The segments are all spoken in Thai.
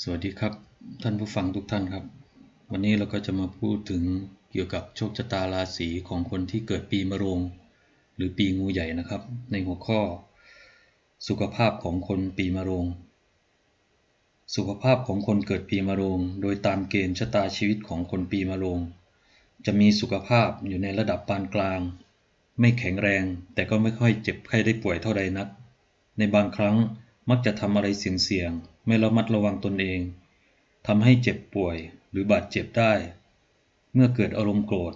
สวัสดีครับท่านผู้ฟังทุกท่านครับ วันนี้เราก็จะมาพูดถึงเกี่ยวกับโชคชะตาราศีของคนที่เกิดปีมะโรง หรือปีงูใหญ่นะครับ ในหัวข้อ สุขภาพของคนปีมะโรง สุขภาพของคนเกิดปีมะโรง โดยตามเกณฑ์ชะตาชีวิตของคนปีมะโรง จะมีสุขภาพอยู่ในระดับปานกลาง ไม่แข็งแรงแต่ก็ไม่ค่อยเจ็บไข้ได้ป่วยเท่าใดนัก ในบางครั้ง มักจะทำอะไรเสี่ยงๆ ไม่ระมัดระวังตนเองทำให้เจ็บป่วยหรือบาดเจ็บได้ เมื่อเกิดอารมณ์โกรธ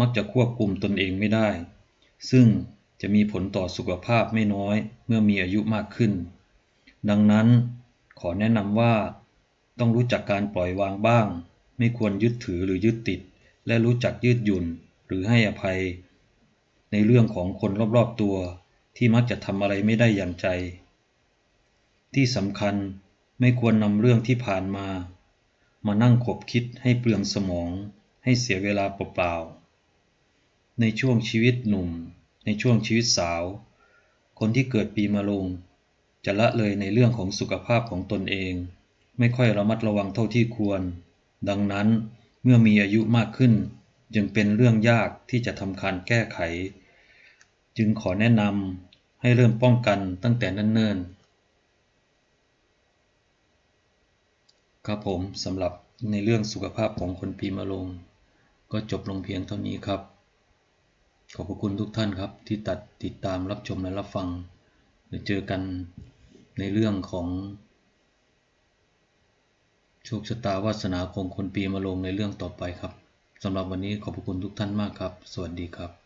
มักจะควบคุมตนเองไม่ได้ ซึ่งจะมีผลต่อสุขภาพไม่น้อยเมื่อมีอายุมากขึ้น ดังนั้นขอแนะนำว่า ต้องรู้จักการปล่อยวางบ้าง ไม่ควรยึดถือหรือยึดติด และรู้จักยืดหยุ่นหรือให้อภัย ในเรื่องของคนรอบๆตัวที่มักจะทำอะไรไม่ได้อย่างใจ ที่สำคัญไม่ควรนำเรื่องที่ผ่านมา มานั่งขบคิดให้เปลืองสมอง ให้เสียเวลาเปล่าๆ ในช่วงชีวิตหนุ่ม ในช่วงชีวิตสาว คนที่เกิดปีมะโรงจะละเลยในเรื่องของสุขภาพของตนเอง ไม่ค่อยระมัดระวังเท่าที่ควร ดังนั้นเมื่อมีอายุมากขึ้น จึงเป็นเรื่องยากที่จะทำการแก้ไข จึงขอแนะนำให้เริ่มป้องกันตั้งแต่เนิ่นๆ ครับผมสำหรับในเรื่องสุขภาพของคนปีมะโรงก็จบลงเพียงเท่านี้ครับ ขอบพระคุณทุกท่านครับที่ตัดติดตามรับชมและรับฟังเดี๋ยวเจอกันในเรื่องของโชคชะตาวาสนาของคนปีมะโรงในเรื่องต่อไปครับสำหรับวันนี้ขอบพระคุณทุกท่านมากครับ สวัสดีครับ